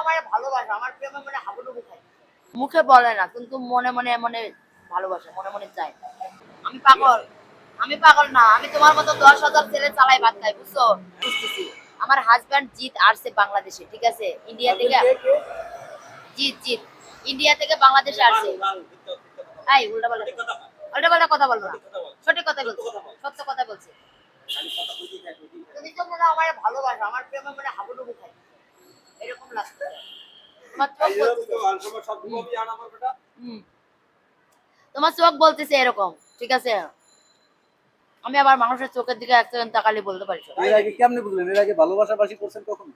আমার ভালোবাসা আমার প্রেমে মানে হাবুডুবু খাই মুখে বলে না কিন্তু মনে মনে মনে ভালোবাসে মনে মনে চায়। আমি পাগল আমি পাগল না আমি তোমার মতো দশ হাজার ছেলে চালাই ভাত খাই বুঝছ? বুঝতেছি। আমার হাজব্যান্ড জিৎ আসছে বাংলাদেশে ঠিক আছে? ইন্ডিয়া থেকে জিৎ জিৎ। ইন্ডিয়া থেকে বাংলাদেশে আসছে এই উল্টা পাল্টা। উল্টা পাল্টা কথা বলব না। সঠিক কথা বলছি। সত্য কথা বলছি আমার ভালোবাসা আমার প্রেমে মানে হাবুডুবু খাই এরকম লাগছে। তোমার চোখ বলতেছে। তোমার চোখ বলতেছে এরকম ঠিক আছে? আমি আবার মানুষের চোখের দিকে এক সেকেন্ড তাকালে বলতে পারি। এর আগে কেমনে বুঝলেন? এর আগে ভালোবাসাবাসি করছেন কখন?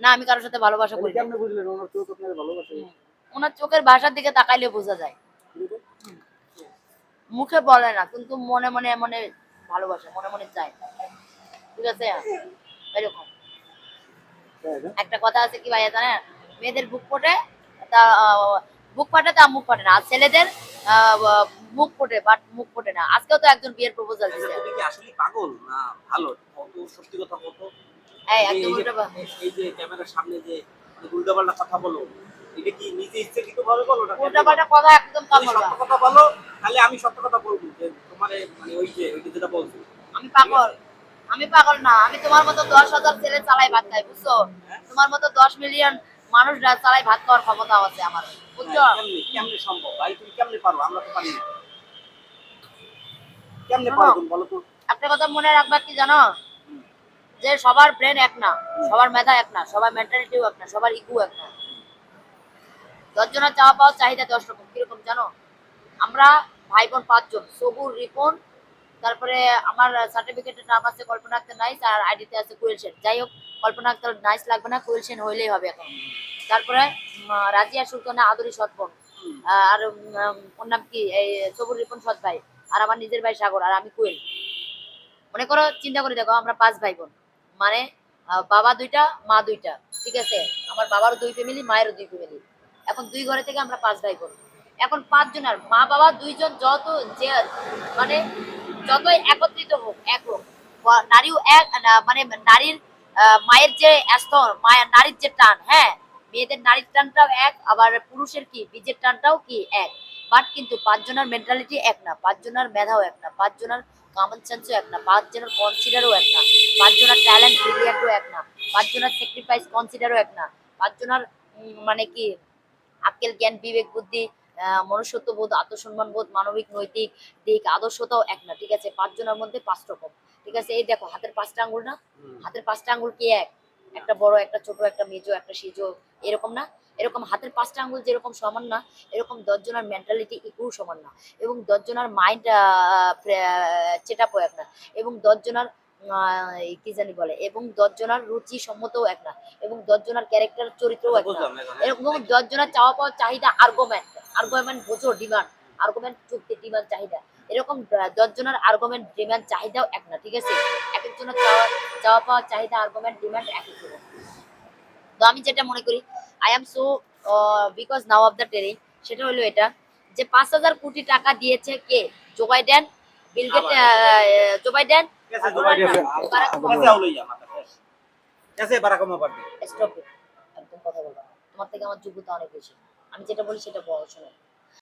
না আমি কারোর সাথে ভালোবাসা করি। কেমনে বুঝলেন ওনার চোখ আপনার ভালোবাসে। ওনার চোখের ভাষার দিকে তাকাইলে বোঝা যায়। মুখে বলে না কিন্তু মনে মনে মনে ভালোবাসে মনে মনে চায়। ঠিক আছে? এরকম। একটা কথা আছে কি ভাইয়া জানেন? মেয়েদের বুক ফোটে তা বুক ফাটে তা মুখ ফাটে না। আর ছেলেদের মুখ ফোটে বাট মুখ ফোটে না। আজকেও তো একজন বিয়ের প্রপোজাল তুমি কি আসলে পাগল? না ভালো। কত সত্যি কথা কত এই একদম উল্টো এই যে ক্যামেরার সামনে যে উল্টাপাল্টা কথা বলো এটা কি নিজে ইচ্ছাকৃত ভাবে বলো না উল্টা পাল্টা কথা একদম কম সত্য কথা বলো তাহলে আমি সত্য কথা বলব যে তোমার মানে ওই যে ওইটা যেটা বলছো। আমি পাগল। আমি পাগল না আমি তোমার মতো দশ হাজার ছেলে চালাই ভাত খাই বুঝছ? তোমার মতো দশ মিলিয়ন মানুষ চালাই ভাত খাওয়ার ক্ষমতা আছে আমার। বুঝছ? কেমনে সম্ভব? ভাই তুমি কেমনে পারো? আমরা তো পারি না। কেমনে পারো তুমি বলো তো? একটা কথা মনে রাখবা কি জানো? যে সবার ব্রেন এক না সবার মেধা এক না সবার মেন্টালিটিও এক না সবার ইগু এক না। দশজনের চাওয়া পাওয়ার চাহিদা দশ রকম কীরকম জানো? আমরা ভাই বোন পাঁচজন সবুর রিপন তারপরে আমার সার্টিফিকেটের নাম আছে কল্পনা আক্তার নাইস আর আইডিতে আছে কুয়েল সেন। যাই হোক কল্পনা আক্তার নাইস লাগবে না, কুয়েল সেন হইলেই হবে এখন। তারপরে রাজিয়া সুলতানা আদরি সৎবন আর ওর নাম কি? এই, সবুর রিপন সৎ ভাই। আর আমার নিজের ভাই সাগর, আর আমি কুয়েল। মনে করো, চিন্তা করে দেখো, আমরা পাঁচ ভাই বোন। মানে বাবা দুইটা, মা দুইটা, ঠিক আছে? আমার বাবারও দুই ফ্যামিলি মায়েরও দুই ফ্যামিলি এখন দুই ঘরে থেকে আমরা পাঁচ ভাই বোন। এখন পাঁচজন আর মা বাবা দুইজন যত যে মানে যতই একত্রিত হোক, এক হোক নারীও এক মানে নারীর মায়ের যে স্তর মায়ের নারীর যে টান হ্যাঁ মেয়েদের নারীর টানটাও এক, আবার পুরুষের কি, বীজের টানটাও কি এক। বাট কিন্তু পাঁচজনের মেন্টালিটি এক না, পাঁচজনের মেধাও এক না, পাঁচজনের কমন সেন্সও এক না, পাঁচজনের কনসিডারও এক না, পাঁচজনের ট্যালেন্ট ব্রিলিয়ান্টও এক না, পাঁচজনের স্যাক্রিফাইস কনসিডারও এক না, পাঁচজনের মানে কি, আক্কেল জ্ঞান, বিবেক, বুদ্ধি মনুষ্যত্ববোধ আত্মসম্মান বোধ মানবিক নৈতিক দিক আদর্শতাও এক না ঠিক আছে? পাঁচজনের মধ্যে পাঁচ রকম। ঠিক আছে? এই দেখো হাতের পাঁচটা আঙ্গুল না? হাতের পাঁচটা আঙ্গুল কি এক? একটা বড় একটা ছোট একটা মেজো একটা সিজো এরকম না? এরকম হাতের পাঁচটা আঙ্গুল যেরকম সমান না এরকম দশজনের মেন্টালিটি ইকুও সমান না। এবং দশজনের মাইন্ড চেট আপও এক না। এবং দশজনের আহ, কি জানি বলে? এবং দশজনের রুচি সম্মতও এক না। এবং দশজনের ক্যারেক্টার চরিত্রও এক না। এরকম দশজনের চাওয়া পাওয়ার চাহিদা আর্গুমেন্ট আর্গুমেন্ট বোঝো ডিমান্ড আর্গুমেন্ট চুক্তি ডিমান্ড চাহিদা। এরকম দশজনের আর্গুমেন্ট ডিমান্ড চাহিদাও এক না ঠিক আছে? এক একজনের চাওয়া চাওয়া পাওয়া চাহিদা আর্গুমেন্ট ডিমান্ড এক তো আমি যেটা মনে করি I am so because now of the training সেটা হলো এটা যে পাঁচ হাজার কোটি টাকা দিয়েছে কে? জো বাইডেন বিলগেট জো বাইডেন তোমার থেকে আমার যোগ্যতা অনেক বেশি। আমি যেটা বলি সেটা বলো শোনো।